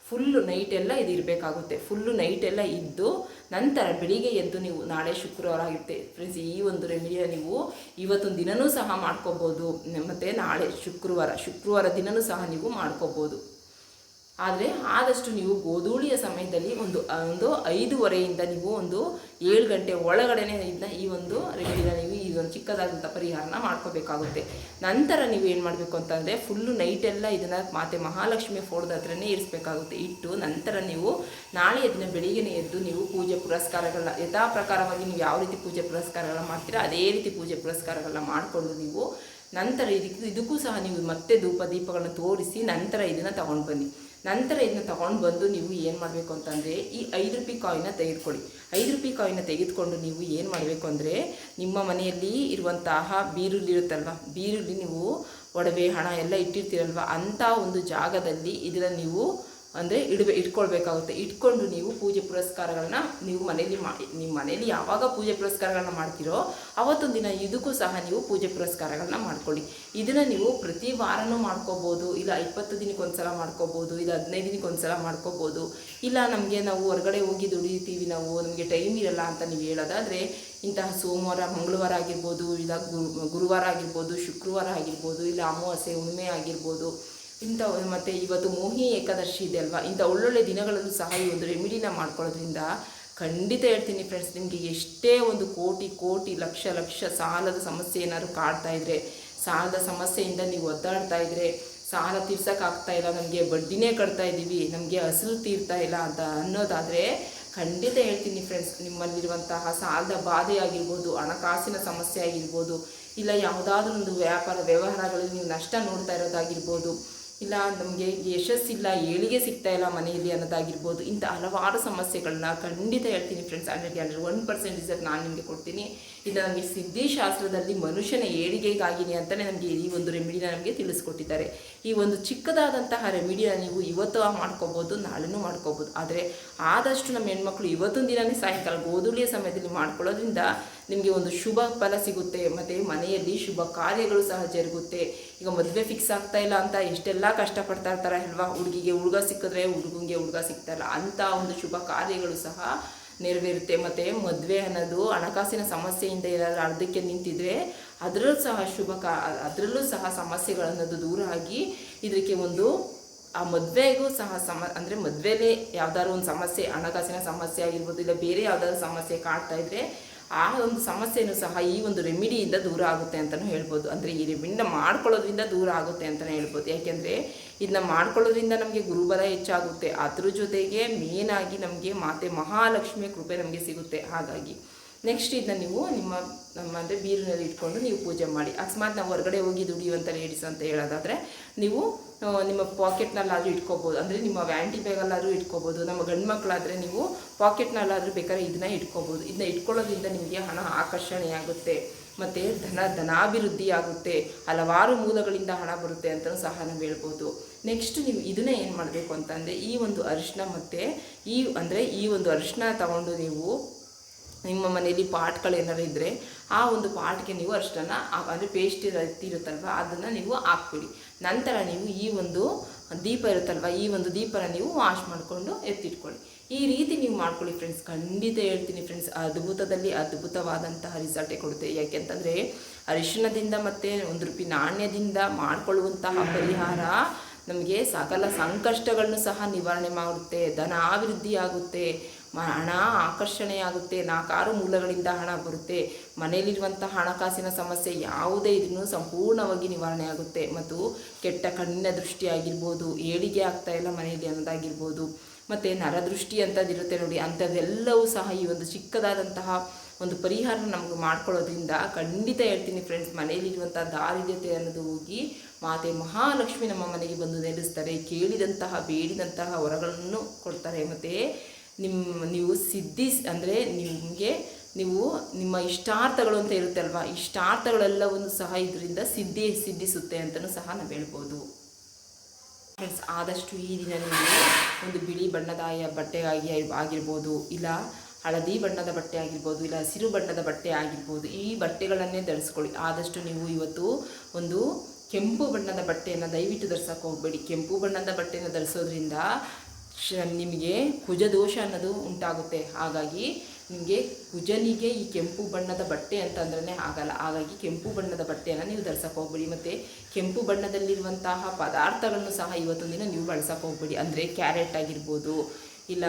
ಫುಲ್ಲು ನೈಟೆಲ್ಲ ಇದು ಇರಬೇಕಾಗುತ್ತೆ. ಫುಲ್ಲು ನೈಟೆಲ್ಲ ಇದ್ದು ನಂತರ ಬೆಳಿಗ್ಗೆ ಎದ್ದು ನೀವು ನಾಳೆ ಶುಕ್ರವಾರ ಆಗಿರುತ್ತೆ ಫ್ರೆಂಡ್ಸ್ ಈ ಒಂದು ರೆಮಿಡಿಯ ನೀವು ಇವತ್ತೊಂದು ದಿನವೂ ಸಹ ಮಾಡ್ಕೋಬೋದು. ಮತ್ತು ನಾಳೆ ಶುಕ್ರವಾರ ಶುಕ್ರವಾರ ದಿನವೂ ಸಹ ನೀವು ಮಾಡ್ಕೋಬೋದು. ಆದರೆ ಆದಷ್ಟು ನೀವು ಗೋಧೂಳಿಯ ಸಮಯದಲ್ಲಿ ಒಂದು ಒಂದು ಐದೂವರೆಯಿಂದ ನೀವು ಒಂದು ಏಳು ಗಂಟೆ ಒಳಗಡೆನೆ ಇದನ್ನ ಈ ಒಂದು ರೆಮಿಡಿನ ನೀವು ಒಂದು ಚಿಕ್ಕದಾದಂಥ ಪರಿಹಾರನ ಮಾಡ್ಕೋಬೇಕಾಗುತ್ತೆ. ನಂತರ ನೀವು ಏನು ಮಾಡಬೇಕು ಅಂತಂದರೆ ಫುಲ್ಲು ನೈಟೆಲ್ಲ ಇದನ್ನು ಮಾತೆ ಮಹಾಲಕ್ಷ್ಮಿ ಫೋಟೋದ ಹತ್ರನೇ ಇರಿಸಬೇಕಾಗುತ್ತೆ. ಇಟ್ಟು ನಂತರ ನೀವು ನಾಳೆ ದಿನ ಬೆಳಿಗ್ಗೆನೇ ಎದ್ದು ನೀವು ಪೂಜೆ ಪುರಸ್ಕಾರಗಳನ್ನ ಯಥಾ ಪ್ರಕಾರವಾಗಿ ನೀವು ಯಾವ ರೀತಿ ಪೂಜೆ ಪುರಸ್ಕಾರಗಳನ್ನ ಮಾಡ್ತೀರಾ ಅದೇ ರೀತಿ ಪೂಜೆ ಪುರಸ್ಕಾರಗಳನ್ನ ಮಾಡಿಕೊಂಡು ನೀವು ನಂತರ ಇದಕ್ಕೆ ಇದಕ್ಕೂ ಸಹ ನೀವು ಮತ್ತೆ ಧೂಪ ದೀಪಗಳನ್ನ ತೋರಿಸಿ ನಂತರ ಇದನ್ನು ತಗೊಂಡು ಬನ್ನಿ. ನಂತರ ಇದನ್ನ ತಗೊಂಡು ಬಂದು ನೀವು ಏನು ಮಾಡಬೇಕು ಅಂತಂದರೆ ಈ ಐದು ರೂಪಾಯಿ ಕಾಯಿನ ತೆಗೆದುಕೊಳ್ಳಿ. ಐದು ರೂಪಾಯಿ ಕಾಯಿನ ತೆಗೆದುಕೊಂಡು ನೀವು ಏನು ಮಾಡಬೇಕು ಅಂದರೆ ನಿಮ್ಮ ಮನೆಯಲ್ಲಿ ಇರುವಂತಹ ಬೀರುಳ್ಳಿ ಇರುತ್ತಲ್ವ, ಬೀರುಳ್ಳಿ ನೀವು ಒಡವೆ, ಹಣ ಎಲ್ಲ ಇಟ್ಟಿರ್ತೀರಲ್ವ ಅಂಥ ಒಂದು ಜಾಗದಲ್ಲಿ ಇದನ್ನು ನೀವು ಅಂದರೆ ಇಡಬೇ ಇಟ್ಕೊಳ್ಬೇಕಾಗುತ್ತೆ. ಇಟ್ಕೊಂಡು ನೀವು ಪೂಜೆ ಪುರಸ್ಕಾರಗಳನ್ನ ನೀವು ಮನೇಲಿ ಮಾಡಿ ನಿಮ್ಮ ಮನೇಲಿ ಯಾವಾಗ ಪೂಜೆ ಪುರಸ್ಕಾರಗಳನ್ನ ಮಾಡ್ತೀರೋ ಅವತ್ತೊಂದು ದಿನ ಇದಕ್ಕೂ ಸಹ ನೀವು ಪೂಜೆ ಪುರಸ್ಕಾರಗಳನ್ನ ಮಾಡ್ಕೊಳ್ಳಿ. ಇದನ್ನು ನೀವು ಪ್ರತಿ ವಾರನೂ ಮಾಡ್ಕೋಬೋದು, ಇಲ್ಲ ಇಪ್ಪತ್ತು ದಿನಕ್ಕೆ ಒಂದ್ಸಲ ಮಾಡ್ಕೋಬೋದು, ಇಲ್ಲ ಹದಿನೈದು ಒಂದ್ಸಲ ಮಾಡ್ಕೋಬೋದು, ಇಲ್ಲ ನಮಗೆ ನಾವು ಹೊರಗಡೆ ಹೋಗಿ ದುಡಿತೀವಿ ನಾವು, ನಮಗೆ ಟೈಮ್ ಇರಲ್ಲ ಅಂತ ನೀವು ಹೇಳೋದಾದರೆ ಇಂತಹ ಸೋಮವಾರ, ಮಂಗಳವಾರ ಆಗಿರ್ಬೋದು, ಇಲ್ಲ ಗುರು, ಗುರುವಾರ ಆಗಿರ್ಬೋದು, ಶುಕ್ರವಾರ ಆಗಿರ್ಬೋದು, ಇಲ್ಲ ಅಮಾವಾಸ್ಯೆ ಹುಣ್ಣಿಮೆ ಆಗಿರ್ಬೋದು ಇಂಥ ಮತ್ತು ಇವತ್ತು ಮೋಹಿ ಏಕಾದಶಿ ಇದೆ ಅಲ್ವಾ? ಇಂಥ ಒಳ್ಳೊಳ್ಳೆ ದಿನಗಳಲ್ಲೂ ಸಹ ಈ ಒಂದು ರೆಮಿಡಿನ ಮಾಡ್ಕೊಳ್ಳೋದ್ರಿಂದ ಖಂಡಿತ ಹೇಳ್ತೀನಿ ಫ್ರೆಂಡ್ಸ್ ನಿಮಗೆ ಎಷ್ಟೇ ಒಂದು ಕೋಟಿ ಕೋಟಿ, ಲಕ್ಷ ಲಕ್ಷ ಸಾಲದ ಸಮಸ್ಯೆ ಏನಾದರೂ ಕಾಡ್ತಾ ಇದ್ದರೆ ಸಾಲದ ಸಮಸ್ಯೆಯಿಂದ ನೀವು ಒದ್ದಾಡ್ತಾ ಇದ್ದರೆ ಸಾಲ ತೀರ್ಸೋಕ್ಕಾಗ್ತಾ ಇಲ್ಲ, ನಮಗೆ ಬಡ್ಡಿನೇ ಕಟ್ತಾ ಇದ್ದೀವಿ, ನಮಗೆ ಹಸಿಲು ತೀರ್ತಾ ಇಲ್ಲ ಅಂತ ಅನ್ನೋದಾದರೆ ಖಂಡಿತ ಹೇಳ್ತೀನಿ ಫ್ರೆಂಡ್ಸ್ ನಿಮ್ಮಲ್ಲಿರುವಂತಹ ಸಾಲದ ಬಾಧೆ ಆಗಿರ್ಬೋದು, ಹಣಕಾಸಿನ ಸಮಸ್ಯೆ ಆಗಿರ್ಬೋದು, ಇಲ್ಲ ಯಾವುದಾದ್ರೂ ಒಂದು ವ್ಯಾಪಾರ ವ್ಯವಹಾರಗಳಲ್ಲಿ ನೀವು ನಷ್ಟ ನೋಡ್ತಾ ಇರೋದಾಗಿರ್ಬೋದು ಇಲ್ಲ, ನಮಗೆ ಯಶಸ್ಸಿಲ್ಲ, ಏಳಿಗೆ ಸಿಗ್ತಾ ಇಲ್ಲ ಮನೆಯಲ್ಲಿ ಅನ್ನೋದಾಗಿರ್ಬೋದು, ಇಂಥ ಹಲವಾರು ಸಮಸ್ಯೆಗಳನ್ನ ಖಂಡಿತ ಹೇಳ್ತೀನಿ ಫ್ರೆಂಡ್ಸ್ ಹಂಡ್ರೆಡ್ಗೆ ಹಂಡ್ರೆಡ್ ಒನ್ ಪರ್ಸೆಂಟ್ ರಿಸಲ್ಟ್ ನಾನು ನಿಮಗೆ ಕೊಡ್ತೀನಿ. ಇದು ನಮಗೆ ಸಿದ್ಧಿಶಾಸ್ತ್ರದಲ್ಲಿ ಮನುಷ್ಯನ ಏಳಿಗೆಗಾಗಿನಿ ಅಂತಲೇ ನಮಗೆ ಈ ಒಂದು ರೆಮಿಡಿನ ನಮಗೆ ತಿಳಿಸ್ಕೊಟ್ಟಿದ್ದಾರೆ. ಈ ಒಂದು ಚಿಕ್ಕದಾದಂತಹ ರೆಮಿಡಿನ ನೀವು ಇವತ್ತು ಮಾಡ್ಕೋಬೋದು, ನಾಳೆನೂ ಮಾಡ್ಕೋಬೋದು. ಆದರೆ ಆದಷ್ಟು ನಮ್ಮ ಹೆಣ್ಮಕ್ಳು ಇವತ್ತೊಂದು ದಿನವೇ ಸಾಯಂಕಾಲ ಗೋಧುಳಿಯ ಸಮಯದಲ್ಲಿ ಮಾಡ್ಕೊಳ್ಳೋದ್ರಿಂದ ನಿಮಗೆ ಒಂದು ಶುಭ ಫಲ ಸಿಗುತ್ತೆ, ಮತ್ತು ಮನೆಯಲ್ಲಿ ಶುಭ ಕಾರ್ಯಗಳು ಸಹ ಜರುಗುತ್ತೆ. ಈಗ ಮದುವೆ ಫಿಕ್ಸ್ ಆಗ್ತಾ ಇಲ್ಲ ಅಂತ ಎಷ್ಟೆಲ್ಲ ಕಷ್ಟಪಡ್ತಾ ಇರ್ತಾರೆ ಅಲ್ವಾ? ಹುಡುಗಿಗೆ ಹುಡುಗ ಸಿಕ್ಕಿದ್ರೆ ಹುಡುಗಂಗೆ ಹುಡುಗ ಸಿಗ್ತಾ ಇಲ್ಲ ಒಂದು ಶುಭ ಕಾರ್ಯಗಳು ಸಹ ನೆರವೇರುತ್ತೆ. ಮತ್ತು ಮದುವೆ ಅನ್ನೋದು ಹಣಕಾಸಿನ ಸಮಸ್ಯೆಯಿಂದ ಏನಾದರೂ ಅರ್ಧಕ್ಕೆ ನಿಂತಿದ್ರೆ ಅದರಲ್ಲೂ ಸಹ ಶುಭ ಕಾ, ಅದರಲ್ಲೂ ಸಹ ಸಮಸ್ಯೆಗಳನ್ನೋದು ದೂರ ಆಗಿ ಇದಕ್ಕೆ ಒಂದು, ಆ ಮದುವೆಗೂ ಸಹ ಸಮ, ಅಂದರೆ ಮದುವೆಲೇ ಯಾವ್ದಾದ್ರು ಒಂದು ಸಮಸ್ಯೆ, ಹಣಕಾಸಿನ ಸಮಸ್ಯೆ ಆಗಿರ್ಬೋದು, ಇಲ್ಲ ಬೇರೆ ಯಾವ್ದಾದ್ರು ಸಮಸ್ಯೆ ಕಾಡ್ತಾ ಇದ್ರೆ ಆ ಒಂದು ಸಮಸ್ಯೆನೂ ಸಹ ಈ ಒಂದು ರೆಮಿಡಿಯಿಂದ ದೂರ ಆಗುತ್ತೆ ಅಂತಲೂ ಹೇಳ್ಬೋದು. ಅಂದರೆ ಈ ರೆಮಿಡಿನ ಮಾಡ್ಕೊಳ್ಳೋದ್ರಿಂದ ದೂರ ಆಗುತ್ತೆ ಅಂತಲೇ ಹೇಳ್ಬೋದು. ಯಾಕೆಂದರೆ ಇದನ್ನ ಮಾಡ್ಕೊಳ್ಳೋದ್ರಿಂದ ನಮಗೆ ಗುರುಬಲ ಹೆಚ್ಚಾಗುತ್ತೆ. ಅದ್ರ ಜೊತೆಗೆ ಮೇನಾಗಿ ನಮಗೆ ಮಾತೆ ಮಹಾಲಕ್ಷ್ಮಿಯ ಕೃಪೆ ನಮಗೆ ಸಿಗುತ್ತೆ. ಹಾಗಾಗಿ ನೆಕ್ಸ್ಟ್ ಇದನ್ನ ನೀವು ನಿಮ್ಮ, ನಮ್ಮ ಅಂದರೆ ಬೀರಿನಲ್ಲಿ ಇಟ್ಕೊಂಡು ನೀವು ಪೂಜೆ ಮಾಡಿ. ಅಕಸ್ಮಾತ್ ನಾವು ಹೊರಗಡೆ ಹೋಗಿ ದುಡಿಯುವಂಥ ಲೇಡೀಸ್ ಅಂತ ಹೇಳೋದಾದರೆ ನೀವು ನಿಮ್ಮ ಪಾಕೆಟ್ನಲ್ಲಾದರೂ ಇಟ್ಕೋಬೋದು. ಅಂದರೆ ನಿಮ್ಮ ವ್ಯಾಂಟಿ ಬ್ಯಾಗಲ್ಲಾದರೂ ಇಟ್ಕೋಬೋದು. ನಮ್ಮ ಗಂಡು ಮಕ್ಕಳಾದರೆ ನೀವು ಪಾಕೆಟ್ನಲ್ಲಾದರೂ ಬೇಕಾದ್ರೆ ಇದನ್ನ ಇಟ್ಕೋಬೋದು. ಇದನ್ನ ಇಟ್ಕೊಳ್ಳೋದ್ರಿಂದ ನಿಮಗೆ ಹಣ ಆಕರ್ಷಣೆಯಾಗುತ್ತೆ ಮತ್ತು ಧನ, ಧನಾಭಿವೃದ್ಧಿ ಆಗುತ್ತೆ. ಹಲವಾರು ಮೂಲಗಳಿಂದ ಹಣ ಬರುತ್ತೆ ಅಂತಲೂ ಸಹ ನಾವು ಹೇಳ್ಬೋದು. ನೆಕ್ಸ್ಟ್ ನೀವು ಇದನ್ನ ಏನು ಮಾಡಬೇಕು ಅಂತಂದರೆ ಈ ಒಂದು ಅರಿಶಿನ ಮತ್ತು ಈ, ಅಂದರೆ ಈ ಒಂದು ಅರಿಶಿನ ತಗೊಂಡು ನೀವು ನಿಮ್ಮ ಮನೆಯಲ್ಲಿ ಪಾಟ್ಗಳು ಏನಾರು ಇದ್ದರೆ ಆ ಒಂದು ಪಾಟ್ಗೆ ನೀವು ಅಷ್ಟನ್ನು ಅಂದರೆ ಪೇಸ್ಟ್ ಇರುತ್ತಲ್ವ? ಅದನ್ನು ನೀವು ಹಾಕ್ಬಿಡಿ. ನಂತರ ನೀವು ಈ ಒಂದು ದೀಪ ಇರುತ್ತಲ್ವ? ಈ ಒಂದು ದೀಪನ ನೀವು ವಾಶ್ ಮಾಡಿಕೊಂಡು ಎತ್ತಿಟ್ಕೊಳ್ಳಿ. ಈ ರೀತಿ ನೀವು ಮಾಡ್ಕೊಳ್ಳಿ ಫ್ರೆಂಡ್ಸ್ ಖಂಡಿತ ಹೇಳ್ತೀನಿ ಫ್ರೆಂಡ್ಸ್ ಅದ್ಭುತದಲ್ಲಿ ಅದ್ಭುತವಾದಂತಹ ರಿಸಲ್ಟೇ ಕೊಡುತ್ತೆ. ಯಾಕೆಂತಂದರೆ ಅರಿಶಿಣದಿಂದ ಮತ್ತು ಒಂದು ರೂಪಾಯಿ ನಾಣ್ಯದಿಂದ ಮಾಡಿಕೊಳ್ಳುವಂತಹ ಪರಿಹಾರ ನಮಗೆ ಸಕಲ ಸಂಕಷ್ಟಗಳನ್ನು ಸಹ ನಿವಾರಣೆ ಮಾಡುತ್ತೆ. ಧನ ಅಭಿವೃದ್ಧಿ ಆಗುತ್ತೆ ಹಣ ಆಕರ್ಷಣೆಯಾಗುತ್ತೆ ನಾಲ್ಕಾರು ಮೂಲಗಳಿಂದ ಹಣ ಬರುತ್ತೆ ಮನೆಯಲ್ಲಿರುವಂಥ ಹಣಕಾಸಿನ ಸಮಸ್ಯೆ ಯಾವುದೇ ಇದನ್ನು ಸಂಪೂರ್ಣವಾಗಿ ನಿವಾರಣೆ ಆಗುತ್ತೆ. ಮತ್ತು ಕೆಟ್ಟ ಕಣ್ಣಿನ ದೃಷ್ಟಿ ಆಗಿರ್ಬೋದು ಏಳಿಗೆ ಆಗ್ತಾ ಇಲ್ಲ ಮನೆಯಲ್ಲಿ ಅನ್ನೋದಾಗಿರ್ಬೋದು, ಮತ್ತು ನರದೃಷ್ಟಿ ಅಂತದಿರುತ್ತೆ ನೋಡಿ, ಅಂಥದ್ದೆಲ್ಲವೂ ಸಹ ಈ ಒಂದು ಚಿಕ್ಕದಾದಂತಹ ಒಂದು ಪರಿಹಾರ ನಮಗೆ ಮಾಡ್ಕೊಳ್ಳೋದ್ರಿಂದ ಖಂಡಿತ ಹೇಳ್ತೀನಿ ಫ್ರೆಂಡ್ಸ್ ಮನೆಯಲ್ಲಿರುವಂಥ ದಾರಿದ್ರ್ಯತೆ ಅನ್ನೋದು ಹೋಗಿ ಮಾತೆ ಮಹಾಲಕ್ಷ್ಮಿ ನಮ್ಮ ಮನೆಗೆ ಬಂದು ನೆಲೆಸ್ತಾರೆ, ಕೇಳಿದಂತಹ, ಬೇಡಿದಂತಹ ವರಗಳನ್ನು ಕೊಡ್ತಾರೆ. ಮತ್ತು ನಿಮ್ಮ ನೀವು ಸಿದ್ಧಿ, ಅಂದರೆ ನಿಮಗೆ ನೀವು ನಿಮ್ಮ ಇಷ್ಟಾರ್ಥಗಳು ಅಂತ ಇರುತ್ತಲ್ವಾ? ಇಷ್ಟಾರ್ಥಗಳೆಲ್ಲವನ್ನು ಸಹ ಇದರಿಂದ ಸಿದ್ಧಿ, ಸಿದ್ಧಿಸುತ್ತೆ ಅಂತಲೂ ಸಹ ನಾವು ಹೇಳ್ಬೋದು. ಫ್ರೆಂಡ್ಸ್ ಆದಷ್ಟು ಈ ದಿನ ನೀವು ಒಂದು ಬಿಳಿ ಬಣ್ಣದ ಬಟ್ಟೆಯಾಗಿ ಬಟ್ಟೆ ಆಗಿ, ಆಗಿರ್ಬೋದು, ಇಲ್ಲ ಹಳದಿ ಬಣ್ಣದ ಬಟ್ಟೆ ಆಗಿರ್ಬೋದು, ಇಲ್ಲ ಹಸಿರು ಬಣ್ಣದ ಬಟ್ಟೆ ಆಗಿರ್ಬೋದು, ಈ ಬಟ್ಟೆಗಳನ್ನೇ ಧರಿಸ್ಕೊಳ್ಳಿ. ಆದಷ್ಟು ನೀವು ಇವತ್ತು ಒಂದು ಕೆಂಪು ಬಣ್ಣದ ಬಟ್ಟೆಯನ್ನು ದಯವಿಟ್ಟು ಧರಿಸೋಕೆ ಹೋಗಬೇಡಿ. ಕೆಂಪು ಬಣ್ಣದ ಬಟ್ಟೆಯನ್ನು ಧರಿಸೋದ್ರಿಂದ ನಿಮಗೆ ಕುಜದೋಷ ಅನ್ನೋದು ಉಂಟಾಗುತ್ತೆ. ಹಾಗಾಗಿ ನಿಮಗೆ ಕುಜನಿಗೆ ಈ ಕೆಂಪು ಬಣ್ಣದ ಬಟ್ಟೆ ಅಂತಂದ್ರೆ ಆಗಲ್ಲ. ಹಾಗಾಗಿ ಕೆಂಪು ಬಣ್ಣದ ಬಟ್ಟೆಯನ್ನು ನೀವು ಧರಿಸೋಕೆ ಹೋಗ್ಬಿಡಿ. ಮತ್ತು ಕೆಂಪು ಬಣ್ಣದಲ್ಲಿರುವಂತಹ ಪದಾರ್ಥಗಳನ್ನು ಸಹ ಇವತ್ತೊಂದು ದಿನ ನೀವು ಬಳಸಕ್ಕೆ ಹೋಗ್ಬಿಡಿ. ಅಂದರೆ ಕ್ಯಾರೆಟ್ ಆಗಿರ್ಬೋದು, ಇಲ್ಲ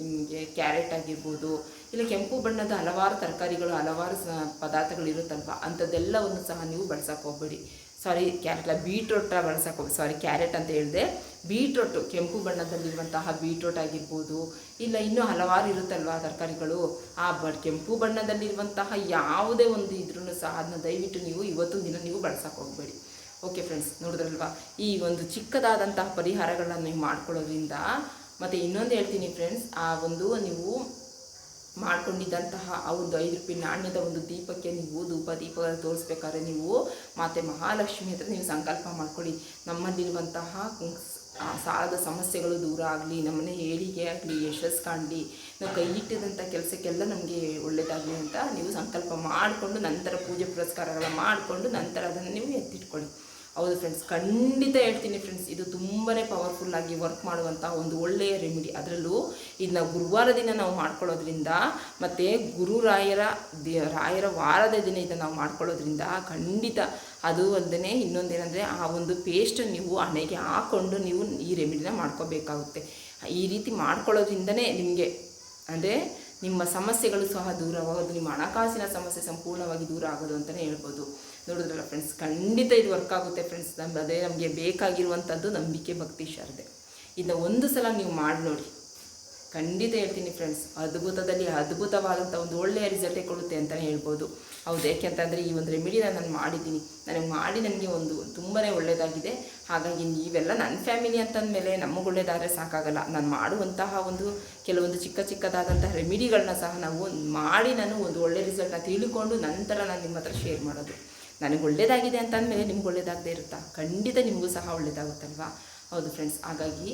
ನಿಮಗೆ ಕ್ಯಾರೆಟ್ ಆಗಿರ್ಬೋದು, ಇಲ್ಲ ಕೆಂಪು ಬಣ್ಣದ ಹಲವಾರು ತರಕಾರಿಗಳು, ಹಲವಾರು ಪದಾರ್ಥಗಳು ಇರುತ್ತಲ್ವ? ಅಂಥದ್ದೆಲ್ಲವನ್ನು ಸಹ ನೀವು ಬಳಸಕ್ಕೆ ಹೋಗ್ಬೇಡಿ. ಸಾರಿ, ಕ್ಯಾರೆಟ್ ಬೀಟ್ರೋಟ ಬಳಸಕ್ಕೆ ಹೋಗಿ ಸಾರಿ, ಕ್ಯಾರೆಟ್ ಅಂತ ಹೇಳಿದೆ. ಬೀಟ್ರೋಟು, ಕೆಂಪು ಬಣ್ಣದಲ್ಲಿರುವಂತಹ ಬೀಟ್ರೋಟ್ ಆಗಿರ್ಬೋದು, ಇಲ್ಲ, ಇನ್ನೂ ಹಲವಾರು ಇರುತ್ತಲ್ವ ತರಕಾರಿಗಳು. ಆ ಬ ಕೆಂಪು ಬಣ್ಣದಲ್ಲಿರುವಂತಹ ಯಾವುದೇ ಒಂದು ಇದ್ರೂ ಸಹ ಅದನ್ನ ದಯವಿಟ್ಟು ನೀವು ಇವತ್ತು ದಿನ ನೀವು ಬಳಸಕ್ಕೆ ಹೋಗಬೇಡಿ. ಓಕೆ ಫ್ರೆಂಡ್ಸ್, ನೋಡಿದ್ರಲ್ವಾ? ಈ ಒಂದು ಚಿಕ್ಕದಾದಂತಹ ಪರಿಹಾರಗಳನ್ನು ನೀವು ಮಾಡ್ಕೊಳ್ಳೋದ್ರಿಂದ, ಮತ್ತು ಇನ್ನೊಂದು ಹೇಳ್ತೀನಿ ಫ್ರೆಂಡ್ಸ್, ಆ ಒಂದು ನೀವು ಮಾಡ್ಕೊಂಡಿದ್ದಂತಹ ಆ ಒಂದು ಐದು ರೂಪಾಯಿ ನಾಣ್ಯದ ಒಂದು ದೀಪಕ್ಕೆ ನೀವು ಧೂಪ ದೀಪ ತೋರಿಸ್ಬೇಕಾದ್ರೆ ನೀವು ಮಾತೆ ಮಹಾಲಕ್ಷ್ಮಿ ಹತ್ರ ನೀವು ಸಂಕಲ್ಪ ಮಾಡ್ಕೊಳ್ಳಿ. ನಮ್ಮಲ್ಲಿರುವಂತಹ ಸಾಲದ ಸಮಸ್ಯೆಗಳು ದೂರ ಆಗಲಿ, ನಮ್ಮನೆ ಏಳಿಗೆ ಆಗಲಿ ಯಶಸ್ಸು ಕಾಣಲಿ, ನಾವು ಕೈ ಇಟ್ಟಿದಂಥ ಕೆಲಸಕ್ಕೆಲ್ಲ ನಮಗೆ ಒಳ್ಳೆಯದಾಗಲಿ ಅಂತ ನೀವು ಸಂಕಲ್ಪ ಮಾಡಿಕೊಂಡು ನಂತರ ಪೂಜೆ ಪುರಸ್ಕಾರಗಳ ಮಾಡಿಕೊಂಡು ನಂತರ ಅದನ್ನು ನೀವು ಎತ್ತಿಟ್ಕೊಳ್ಳಿ. ಹೌದು ಫ್ರೆಂಡ್ಸ್ ಖಂಡಿತ ಹೇಳ್ತೀನಿ ಫ್ರೆಂಡ್ಸ್ ಇದು ತುಂಬಾ ಪವರ್ಫುಲ್ಲಾಗಿ ವರ್ಕ್ ಮಾಡುವಂಥ ಒಂದು ಒಳ್ಳೆಯ ರೆಮಿಡಿ ಅದರಲ್ಲೂ ಇದನ್ನ ಗುರುವಾರ ದಿನ ನಾವು ಮಾಡ್ಕೊಳ್ಳೋದ್ರಿಂದ ಮತ್ತು ಗುರುರಾಯರ ದಿ, ರಾಯರ ವಾರದ ದಿನ ಇದನ್ನು ನಾವು ಮಾಡ್ಕೊಳ್ಳೋದ್ರಿಂದ ಖಂಡಿತ ಅದು ಅಲ್ಲದೆ ಇನ್ನೊಂದೇನೆಂದರೆ ಆ ಒಂದು ಪೇಸ್ಟ್ ನೀವು ಹಣೆಗೆ ಹಾಕ್ಕೊಂಡು ನೀವು ಈ ರೆಮಿಡಿನ ಮಾಡ್ಕೋಬೇಕಾಗುತ್ತೆ. ಈ ರೀತಿ ಮಾಡ್ಕೊಳ್ಳೋದ್ರಿಂದನೇ ನಿಮಗೆ, ಅಂದರೆ ನಿಮ್ಮ ಸಮಸ್ಯೆಗಳು ಸಹ ದೂರವಾಗೋದು, ನಿಮ್ಮ ಹಣಕಾಸಿನ ಸಮಸ್ಯೆ ಸಂಪೂರ್ಣವಾಗಿ ದೂರ ಆಗೋದು ಅಂತಲೇ ಹೇಳ್ಬೋದು. ನೋಡಿದ್ರಲ್ಲ ಫ್ರೆಂಡ್ಸ್ ಖಂಡಿತ ಇದು ವರ್ಕ್ ಆಗುತ್ತೆ ಫ್ರೆಂಡ್ಸ್ ನಮ್ಮ ಅದೇ ನಮಗೆ ಬೇಕಾಗಿರುವಂಥದ್ದು ನಂಬಿಕೆ, ಭಕ್ತಿ, ಶ್ರದ್ಧೆ. ಇದನ್ನ ಒಂದು ಸಲ ನೀವು ಮಾಡಿ ನೋಡಿ. ಖಂಡಿತ ಹೇಳ್ತೀನಿ ಫ್ರೆಂಡ್ಸ್ ಅದ್ಭುತದಲ್ಲಿ ಅದ್ಭುತವಾದಂಥ ಒಂದು ಒಳ್ಳೆಯ ರಿಸಲ್ಟೇ ಕೊಡುತ್ತೆ ಅಂತಲೇ ಹೇಳ್ಬೋದು. ಹೌದು ಯಾಕೆಂತಂದರೆ ಈ ಒಂದು ರೆಮಿಡಿನ ನಾನು ಮಾಡಿದ್ದೀನಿ. ನನಗೆ ಮಾಡಿ ನನಗೆ ಒಂದು ತುಂಬಾ ಒಳ್ಳೆಯದಾಗಿದೆ ಹಾಗಾಗಿ ನೀವೆಲ್ಲ ನನ್ನ ಫ್ಯಾಮಿಲಿ ಅಂತಂದಮೇಲೆ ನಮಗೆ ಒಳ್ಳೇದಾದರೆ ಸಾಕಾಗಲ್ಲ. ನಾನು ಮಾಡುವಂತಹ ಒಂದು ಕೆಲವೊಂದು ಚಿಕ್ಕ ಚಿಕ್ಕದಾದಂತಹ ರೆಮಿಡಿಗಳನ್ನ ಸಹ ನಾವು ಮಾಡಿ ನಾನು ಒಂದು ಒಳ್ಳೆ ರಿಸಲ್ಟ್ನ ತಿಳ್ಕೊಂಡು ನಂತರ ನಾನು ನಿಮ್ಮ ಹತ್ರ ಶೇರ್ ಮಾಡೋದು. ನನಗೆ ಒಳ್ಳೇದಾಗಿದೆ ಅಂತಂದಮೇಲೆ ನಿಮ್ಗೆ ಒಳ್ಳೇದಾಗದೇ ಇರುತ್ತಾ? ಖಂಡಿತ ನಿಮಗೂ ಸಹ ಒಳ್ಳೆಯದಾಗುತ್ತಲ್ವಾ ಹೌದು ಫ್ರೆಂಡ್ಸ್ ಹಾಗಾಗಿ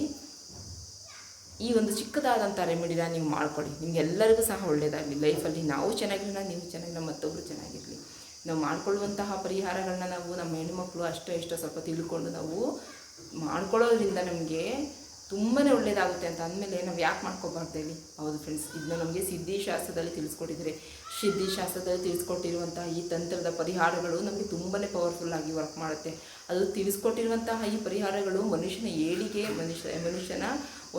ಈ ಒಂದು ಚಿಕ್ಕದಾದಂಥ ರೆಮಿಡಿನ ನೀವು ಮಾಡ್ಕೊಳ್ಳಿ ನಿಮಗೆಲ್ಲರಿಗೂ ಸಹ ಒಳ್ಳೆಯದಾಗಲಿ ಲೈಫಲ್ಲಿ ನಾವು ಚೆನ್ನಾಗಿರೋಣ, ನೀವು ಚೆನ್ನಾಗಿರೋಣ ಮತ್ತೊಬ್ಬರು ಚೆನ್ನಾಗಿರಲಿ. ನಾವು ಮಾಡ್ಕೊಳ್ಳುವಂತಹ ಪರಿಹಾರಗಳನ್ನ ನಾವು ನಮ್ಮ ಹೆಣ್ಮಕ್ಳು ಅಷ್ಟೋ ಇಷ್ಟೋ ಸ್ವಲ್ಪ ತಿಳ್ಕೊಂಡು ನಾವು ಮಾಡ್ಕೊಳ್ಳೋದ್ರಿಂದ ನಮಗೆ ತುಂಬಾ ಒಳ್ಳೆಯದಾಗುತ್ತೆ ಅಂತ ಅಂದಮೇಲೆ ನಾವು ಯಾಕೆ ಮಾಡ್ಕೋಬಾರ್ದು ಹೇಳಿ? ಹೌದು ಫ್ರೆಂಡ್ಸ್ ಇದನ್ನ ನಮಗೆ ಸಿದ್ಧಿಶಾಸ್ತ್ರದಲ್ಲಿ ತಿಳಿಸ್ಕೊಟ್ಟಿದ್ದಾರೆ ಸಿದ್ಧಿಶಾಸ್ತ್ರದಲ್ಲಿ ತಿಳಿಸ್ಕೊಟ್ಟಿರುವಂತಹ ಈ ತಂತ್ರದ ಪರಿಹಾರಗಳು ನಮಗೆ ತುಂಬಾ ಪವರ್ಫುಲ್ ಆಗಿ ವರ್ಕ್ ಮಾಡುತ್ತೆ. ಅದು ತಿಳಿಸ್ಕೊಟ್ಟಿರುವಂತಹ ಈ ಪರಿಹಾರಗಳು ಮನುಷ್ಯನ ಏಳಿಗೆ, ಮನುಷ್ಯ, ಮನುಷ್ಯನ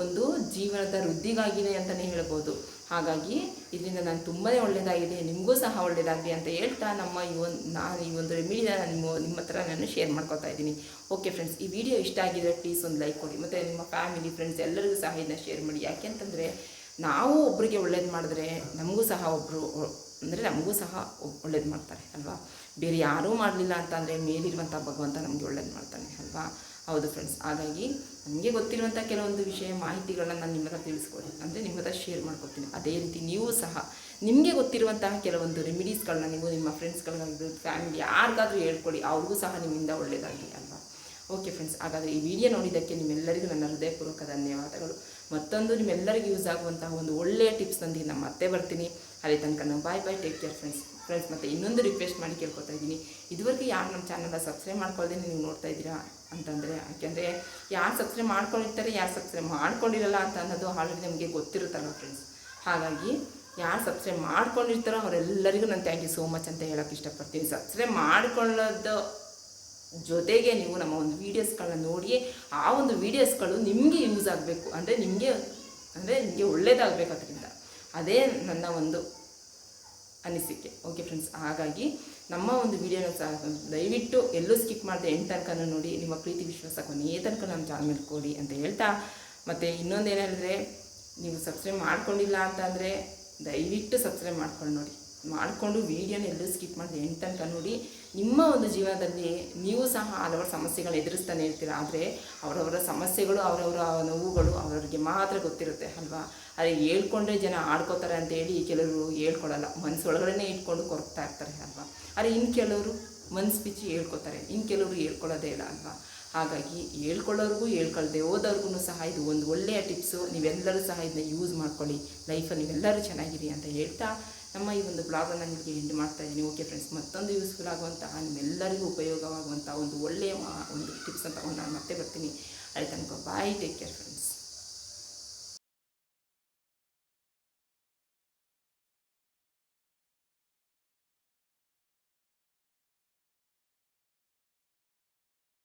ಒಂದು ಜೀವನದ ವೃದ್ಧಿಗಾಗಿದೆ ಅಂತಲೇ ಹೇಳ್ಬೋದು. ಹಾಗಾಗಿ ಇದರಿಂದ ನಾನು ತುಂಬಾ ಒಳ್ಳೆಯದಾಗಿದೆ ನಿಮಗೂ ಸಹ ಒಳ್ಳೆಯದಾಗಲಿ ಅಂತ ಹೇಳ್ತಾ ನಮ್ಮ ಈ ಒಂದು, ನಾನು ಈ ಒಂದು ರೆಮಿಡಿನ ನಿಮ್ಮ ನಿಮ್ಮ ಹತ್ರ ನಾನು ಶೇರ್ ಮಾಡ್ಕೊತಾ ಇದ್ದೀನಿ. ಓಕೆ ಫ್ರೆಂಡ್ಸ್ ಈ ವಿಡಿಯೋ ಇಷ್ಟ ಆಗಿದ್ರೆ ಪ್ಲೀಸ್ ಒಂದು ಲೈಕ್ ಕೊಡಿ. ಮತ್ತು ನಿಮ್ಮ ಫ್ಯಾಮಿಲಿ ಫ್ರೆಂಡ್ಸ್ ಎಲ್ಲರಿಗೂ ಸಹ ಇದನ್ನ ಶೇರ್ ಮಾಡಿ. ಯಾಕೆಂತಂದರೆ ನಾವು ಒಬ್ಬರಿಗೆ ಒಳ್ಳೇದು ಮಾಡಿದ್ರೆ ನಮಗೂ ಸಹ ಒಬ್ಬರು ಅಂದರೆ ನಮಗೂ ಸಹ ಒಳ್ಳೇದು ಮಾಡ್ತಾರೆ, ಅಲ್ವಾ? ಬೇರೆ ಯಾರೂ ಮಾಡಲಿಲ್ಲ ಅಂತಂದರೆ ಮೇಲಿರುವಂಥ ಭಗವಂತ ನಮಗೆ ಒಳ್ಳೇದು ಮಾಡ್ತಾನೆ, ಅಲ್ವಾ? ಹೌದು ಫ್ರೆಂಡ್ಸ್ ಹಾಗಾಗಿ ನನಗೆ ಗೊತ್ತಿರುವಂಥ ಕೆಲವೊಂದು ವಿಷಯ, ಮಾಹಿತಿಗಳನ್ನು ನಾನು ನಿಮ್ಮ ಹತ್ರ ತಿಳಿಸ್ಕೊಡಿ. ಅಂದರೆ ನಿಮ್ಮ ಹತ್ರ ಶೇರ್ ಮಾಡ್ಕೊತೀನಿ ಅದೇ ರೀತಿ ನೀವು ಸಹ ನಿಮಗೆ ಗೊತ್ತಿರುವಂತಹ ಕೆಲವೊಂದು ರೆಮಿಡೀಸ್ಗಳನ್ನ ನೀವು ನಿಮ್ಮ ಫ್ರೆಂಡ್ಸ್ಗಳಿಗಾಗಿದ್ದು ಫ್ಯಾಮಿಲಿ ಯಾರಿಗಾದ್ರೂ ಹೇಳ್ಕೊಡಿ. ಅವ್ರಿಗೂ ಸಹ ನಿಮ್ಮಿಂದ ಒಳ್ಳೆಯದಾಗಲಿ ಅಲ್ವಾ? ಓಕೆ ಫ್ರೆಂಡ್ಸ್ ಹಾಗಾದರೆ ಈ ವಿಡಿಯೋ ನೋಡಿದ್ದಕ್ಕೆ ನಿಮ್ಮೆಲ್ಲರಿಗೂ ನನ್ನ ಹೃದಯಪೂರ್ವಕ ಧನ್ಯವಾದಗಳು. ಮತ್ತೊಂದು ನಿಮ್ಮೆಲ್ಲರಿಗೂ ಯೂಸ್ ಆಗುವಂತಹ ಒಂದು ಒಳ್ಳೆಯ ಟಿಪ್ಸ್ ನೊಂದಿಗೆ ನಾನು ಮತ್ತೆ ಬರ್ತೀನಿ. ಅಲ್ಲಿ ತನಕ ನಾನು bye bye take care friends friends ಮತ್ತು ಇನ್ನೊಂದು ರಿಕ್ವೆಸ್ಟ್ ಮಾಡಿ ಕೇಳ್ಕೊತಾ ಇದ್ದೀನಿ. ಇದುವರೆಗೂ ಯಾರು ನಮ್ಮ ಚಾನಲ್ನ ಸಬ್ಸ್ಕ್ರೈಬ್ ಮಾಡ್ಕೊಳ್ಳದೆ ನೀವು ನೋಡ್ತಾ ಇದ್ದೀರಾ ಅಂತಂದರೆ, ಯಾಕೆಂದರೆ ಯಾರು ಸಬ್ಸ್ಕ್ರೈಬ್ ಮಾಡ್ಕೊಂಡಿರ್ತಾರೆ, ಯಾರು ಸಬ್ಸ್ಕ್ರೈಬ್ ಮಾಡ್ಕೊಂಡಿರಲ್ಲ ಅಂತ ಅನ್ನೋದು ಆಲ್ರೆಡಿ ನಮಗೆ ಗೊತ್ತಿರುತ್ತಲ್ಲ ಫ್ರೆಂಡ್ಸ್ ಹಾಗಾಗಿ ಯಾರು ಸಬ್ಸ್ಕ್ರೈಬ್ ಮಾಡ್ಕೊಂಡಿರ್ತಾರೋ ಅವರೆಲ್ಲರಿಗೂ ನಾನು ಥ್ಯಾಂಕ್ ಯು ಸೋ ಮಚ್ ಅಂತ ಹೇಳೋಕ್ಕೆ ಇಷ್ಟಪಡ್ತೀನಿ. ಸಬ್ಸ್ಕ್ರೈಬ್ ಮಾಡ್ಕೊಳ್ಳೋದು ಜೊತೆಗೆ ನೀವು ನಮ್ಮ ಒಂದು ವೀಡಿಯೋಸ್ಗಳನ್ನ ನೋಡಿ ಆ ಒಂದು ವೀಡಿಯೋಸ್ಗಳು ನಿಮಗೆ ಯೂಸ್ ಆಗಬೇಕು. ಅಂದರೆ ನಿಮಗೆ ಅಂದರೆ ನಿಮಗೆ ಒಳ್ಳೇದಾಗಬೇಕು ಅದರಿಂದ ಅದೇ ನನ್ನ ಒಂದು ಅನಿಸಿಕೆ ಓಕೆ ಫ್ರೆಂಡ್ಸ್ ಹಾಗಾಗಿ ನಮ್ಮ ಒಂದು ವಿಡಿಯೋನ ಸಹ ದಯವಿಟ್ಟು ಎಲ್ಲೂ ಸ್ಕಿಪ್ ಮಾಡದೆ ಎಂಟು ತನಕ ನೋಡಿ, ನಿಮ್ಮ ಪ್ರೀತಿ ವಿಶ್ವಾಸ ಕೊನೆಯ ತನಕ ನಮ್ಮ ಚಾನಲ್ ಕೊಡಿ ಅಂತ ಹೇಳ್ತಾ, ಮತ್ತು ಇನ್ನೊಂದು ಹೇಳಿದ್ರೆ, ನೀವು ಸಬ್ಸ್ಕ್ರೈಬ್ ಮಾಡ್ಕೊಂಡಿಲ್ಲ ಅಂತಂದರೆ ದಯವಿಟ್ಟು ಸಬ್ಸ್ಕ್ರೈಬ್ ಮಾಡ್ಕೊಂಡು ನೋಡಿ. ಮಾಡಿಕೊಂಡು ವೀಡಿಯೋನ ಎಲ್ಲೂ ಸ್ಕಿಪ್ ಮಾಡಿದೆ ಎಂಟು ತನಕ ನೋಡಿ ನಿಮ್ಮ ಒಂದು ಜೀವನದಲ್ಲಿ ನೀವು ಸಹ ಹಲವಾರು ಸಮಸ್ಯೆಗಳು ಎದುರಿಸ್ತಾನೆ ಇರ್ತೀರ? ಆದರೆ ಅವರವರ ಸಮಸ್ಯೆಗಳು, ಅವರವರ ನೋವುಗಳು ಅವರವರಿಗೆ ಮಾತ್ರ ಗೊತ್ತಿರುತ್ತೆ, ಅಲ್ವಾ? ಆದರೆ ಹೇಳ್ಕೊಂಡ್ರೆ ಜನ ಆಡ್ಕೋತಾರೆ ಅಂತೇಳಿ ಕೆಲವರು ಹೇಳ್ಕೊಳ್ಳಲ್ಲ ಮನಸ್ಸು ಒಳಗಡೆ ಇಟ್ಕೊಂಡು ಕೊರಗ್ತಾ ಇರ್ತಾರೆ, ಅಲ್ವಾ? ಅರೆ ಇನ್ನು ಕೆಲವರು ಮನ್ಸು ಬಿಚ್ಚಿ ಹೇಳ್ಕೊತಾರೆ. ಇನ್ನು ಕೆಲವರು ಹೇಳ್ಕೊಳ್ಳೋದೇ ಇಲ್ಲ, ಅಲ್ವಾ? ಹಾಗಾಗಿ ಹೇಳ್ಕೊಳ್ಳೋರಿಗೂ ಹೇಳ್ಕೊಳ್ಳದೆ ಹೋದವ್ರಿಗೂ ಸಹ ಇದು ಒಂದು ಒಳ್ಳೆಯ ಟಿಪ್ಸು. ನೀವೆಲ್ಲರೂ ಸಹ ಇದನ್ನ ಯೂಸ್ ಮಾಡ್ಕೊಳ್ಳಿ. ಲೈಫಲ್ಲಿ ನೀವೆಲ್ಲರೂ ಚೆನ್ನಾಗಿರಿ ಅಂತ ಹೇಳ್ತಾ ನಮ್ಮ ಈ ಒಂದು ಬ್ಲಾಗನ್ನು ನಿಮಗೆ ಎಂಡ್ ಮಾಡ್ತಾ ಇದ್ದೀನಿ. ಓಕೆ ಫ್ರೆಂಡ್ಸ್ ಮತ್ತೊಂದು ಯೂಸ್ಫುಲ್ ಆಗುವಂತಹ, ನಿಮ್ಮೆಲ್ಲರಿಗೂ ಉಪಯೋಗವಾಗುವಂಥ ಒಂದು ಒಳ್ಳೆಯ ಒಂದು ಟಿಪ್ಸ್ ಅಂತ ನಾನು ಮತ್ತೆ ಬರ್ತೀನಿ. ಆಯ್ತು ತನಕ ಬಾಯ್ ಟೇಕ್ ಕೇರ್ ಫ್ರೆಂಡ್ಸ್